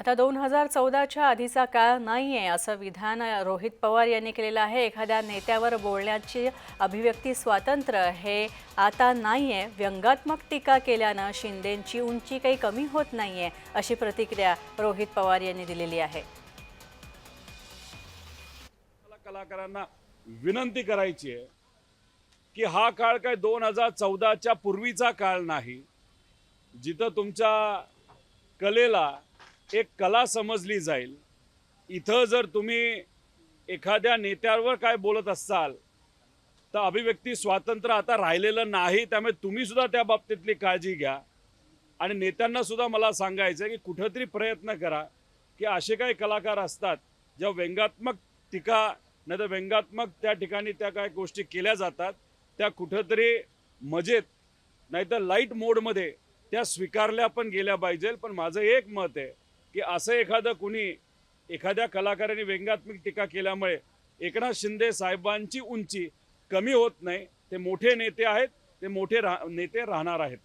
आता दोन हजार चौदाच्या आधीचा काळ नाही आहे असं विधान रोहित पवार यांनी केलेलं आहे. एखाद्या नेत्यावर बोलण्याची अभिव्यक्ती स्वातंत्र्य हे आता नाही आहे व्यंगात्मक टीका केल्यानं शिंदेंची उंची काही कमी होत नाही आहे अशी प्रतिक्रिया रोहित पवार यांनी दिलेली आहे. कलाकारांना विनंती करायची आहे की हा काळ काय दोन हजार चौदाच्या पूर्वीचा काळ नाही जिथं तुमच्या कलेला एक कला समजली जाईल. इथं जर तुम्ही एखाद्या नेत्यावर काय बोलत असाल तर अभिव्यक्ती स्वातंत्र्य आता राहिलेलं नाही त्यामुळे तुम्ही सुद्धा त्या बाबतीतली काळजी घ्या. आणि नेत्यांना सुद्धा मला सांगायचं आहे की कुठंतरी प्रयत्न करा की असे काही कलाकार असतात ज्या व्यंगात्मक टीका नाही तर व्यंगात्मक त्या ठिकाणी त्या काय गोष्टी केल्या जातात त्या कुठंतरी मजेत नाहीतर लाइट मोडमध्ये त्या स्वीकारल्या पण गेल्या पाहिजे पण माझं एक मत आहे की असं एखादं कुणी एखाद्या कलाकाराने व्यंगात्मक टीका केल्यामुळे एकनाथ शिंदे साहेबांची उंची कमी होत नाही ते मोठे नेते आहेत ते मोठे रा नेते राहणार आहेत.